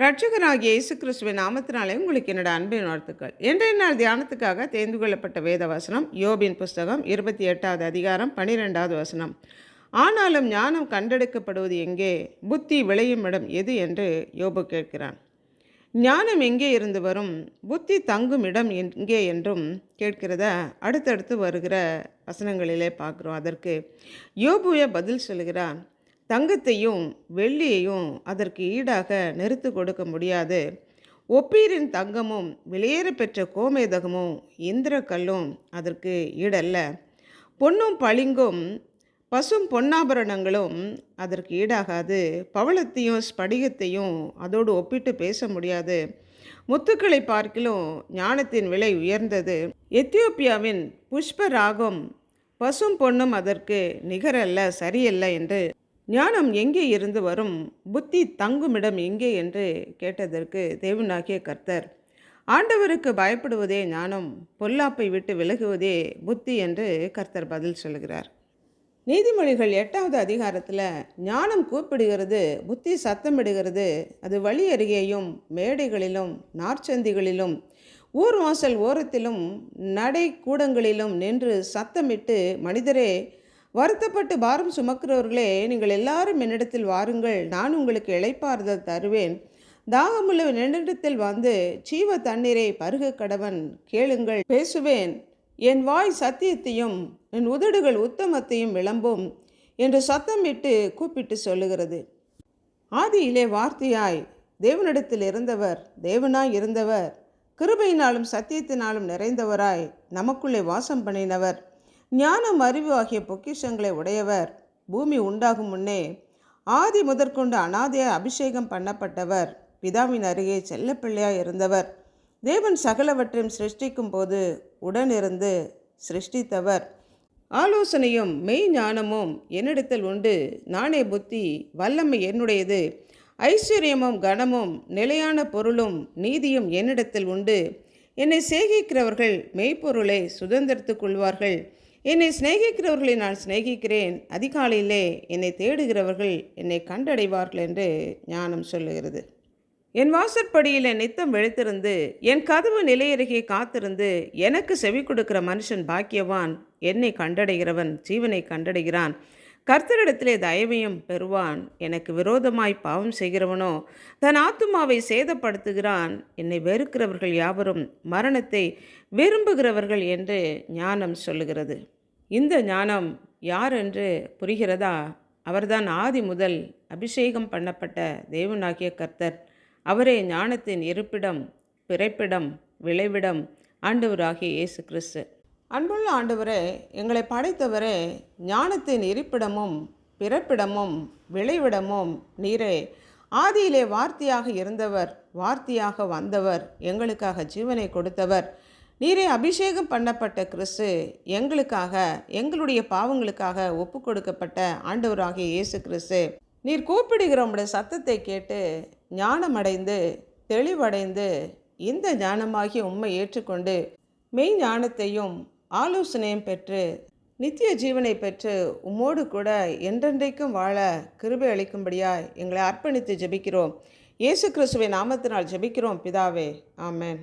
ரட்சகராகிய இயேசு கிறிஸ்துவின் நாமத்தினாலே உங்களுக்கு என்னோட அன்பின் வாழ்த்துக்கள். இன்றைய நாள் தியானத்துக்காக தேர்ந்து கொள்ளப்பட்ட வேத வசனம் யோபின் புஸ்தகம் இருபத்தி எட்டாவது அதிகாரம் பனிரெண்டாவது வசனம். ஆனாலும் ஞானம் கண்டெடுக்கப்படுவது எங்கே? புத்தி விளையும் இடம் எது என்று யோபு கேட்கிறான். ஞானம் எங்கே இருந்து வரும்? புத்தி தங்கும் இடம் எங்கே என்றும் கேட்கிறத அடுத்தடுத்து வருகிற வசனங்களிலே பார்க்குறோம். அதற்கு யோபுவே பதில் சொல்கிறான் தங்கத்தையும் வெள்ளியையும் அதற்கு ஈடாக நிறுத்து கொடுக்க முடியாது. ஒப்பீரின் தங்கமும் வெளியேற பெற்ற கோமேதகமும் இந்திரக்கல்லும் அதற்கு ஈடல்ல. பொன்னும் பளிங்கும் பசும் பொன்னாபரணங்களும் அதற்கு ஈடாகாது. பவளத்தையும் ஸ்படிகத்தையும் அதோடு ஒப்பிட்டு பேச முடியாது. முத்துக்களை பார்க்கிலும் ஞானத்தின் விலை உயர்ந்தது. எத்தியோப்பியாவின் புஷ்பராகம் பசும் பொண்ணும் அதற்கு நிகரல்ல சரியல்ல என்று ஞானம் எங்கே இருந்து வரும்? புத்தி தங்குமிடம் எங்கே? என்று கேட்டதற்கு தேவனாகிய கர்த்தர் ஆண்டவருக்கு பயப்படுவதே ஞானம் பொல்லாப்பை விட்டு விலகுவதே புத்தி என்று கர்த்தர் பதில் சொல்கிறார். நீதிமொழிகள் எட்டாவது அதிகாரத்தில் ஞானம் கூப்பிடுகிறது புத்தி சத்தமிடுகிறது அது வழி அருகேயும் மேடைகளிலும் நார்ச்சந்திகளிலும் ஊர் வாசல் ஓரத்திலும் நடை கூடங்களிலும் நின்று சத்தமிட்டு மனிதரே வருத்தப்பட்டு பாரம் சுமக்கிறவர்களே நீங்கள் எல்லாரும் என்னிடத்தில் வாருங்கள் நான் உங்களுக்கு இளைப்பாறுதல் தருவேன். தாகமுள்ள என்னிடத்தில் வந்து சீவ தண்ணீரை பருக கடவன் கேளுங்கள் பேசுவேன். என் வாய் சத்தியத்தையும் என் உதடுகள் உத்தமத்தையும் விளம்பும் என்று சத்தமிட்டு கூப்பிட்டு சொல்லுகிறது. ஆதியிலே வார்த்தையாய் தேவனிடத்தில் இருந்தவர் தேவனாய் இருந்தவர். கிருபையினாலும் சத்தியத்தினாலும் நிறைந்தவராய் நமக்குள்ளே வாசம் பண்ணினவர். ஞானம் அறிவு ஆகிய பொக்கிஷங்களை உடையவர். பூமி உண்டாகும் முன்னே ஆதி முதற்கொண்டு அனாதையாய் அபிஷேகம் பண்ணப்பட்டவர். பிதாவின் அருகே செல்லப்பிள்ளையாய் இருந்தவர். தேவன் சகலவற்றையும் சிருஷ்டிக்கும் போது உடனிருந்து சிருஷ்டித்தவர். ஆலோசனையும் மெய் ஞானமும் என்னிடத்தில் உண்டு. நானே புத்தி வல்லமை என்னுடையது. ஐஸ்வர்யமும் கனமும் நிலையான பொருளும் நீதியும் என்னிடத்தில் உண்டு. என்னை சேகிக்கிறவர்கள் மெய்ப்பொருளை சுதந்திரத்துக் கொள்வார்கள். என்னை சிநேகிக்கிறவர்களை நான் சிநேகிக்கிறேன். அதிகாலையிலே என்னை தேடுகிறவர்கள் என்னை கண்டடைவார்கள் என்று ஞானம் சொல்லுகிறது. என் வாசற்படியில் நித்தம் விழித்திருந்து என் கதவு நிலையருகே காத்திருந்து எனக்கு செவி கொடுக்கிற மனுஷன் பாக்கியவான் என்னை கண்டடைகிறவன் ஜீவனை கண்டடைகிறான். கர்த்தரிடத்திலே தயவையும் பெறுவான். எனக்கு விரோதமாய் பாவம் செய்கிறவனோ தன் ஆத்துமாவை சேதப்படுத்துகிறான். என்னை வெறுக்கிறவர்கள் யாவரும் மரணத்தை விரும்புகிறவர்கள் என்று ஞானம் சொல்லுகிறது. இந்த ஞானம் யார் என்று புரிகிறதா? அவர்தான் ஆதி முதல் அபிஷேகம் பண்ணப்பட்ட தேவனாகிய கர்த்தர். அவரே ஞானத்தின் இருப்பிடம் பிறப்பிடம் விளைவிடம் ஆண்டவராகிய இயேசு கிறிஸ்து. அன்புள்ள ஆண்டவரே எங்களை படைத்தவரே ஞானத்தின் இருப்பிடமும் பிறப்பிடமும் விளைவிடமும் நீரே. ஆதியிலே வார்த்தையாக இருந்தவர் வார்த்தையாக வந்தவர் எங்களுக்காக ஜீவனை கொடுத்தவர். நீரே அபிஷேகம் பண்ணப்பட்ட கிறிஸ்து எங்களுக்காக எங்களுடைய பாவங்களுக்காக ஒப்பு கொடுக்கப்பட்ட ஆண்டவராகிய இயேசு கிறிஸ்து. நீர் கூப்பிடுகிற சத்தத்தை கேட்டு ஞானமடைந்து தெளிவடைந்து இந்த ஞானமாகிய உண்மை ஏற்றுக்கொண்டு மெய் ஞானத்தையும் ஆலோசனையும் பெற்று நித்திய ஜீவனை பெற்று உம்மோடு கூட என்றென்றைக்கும் வாழ கிருபை அளிக்கும்படியாய் எங்களை அர்ப்பணித்து ஜெபிக்கிறோம். இயேசு கிறிஸ்துவை நாமத்தினால் ஜெபிக்கிறோம். பிதாவே ஆமேன்.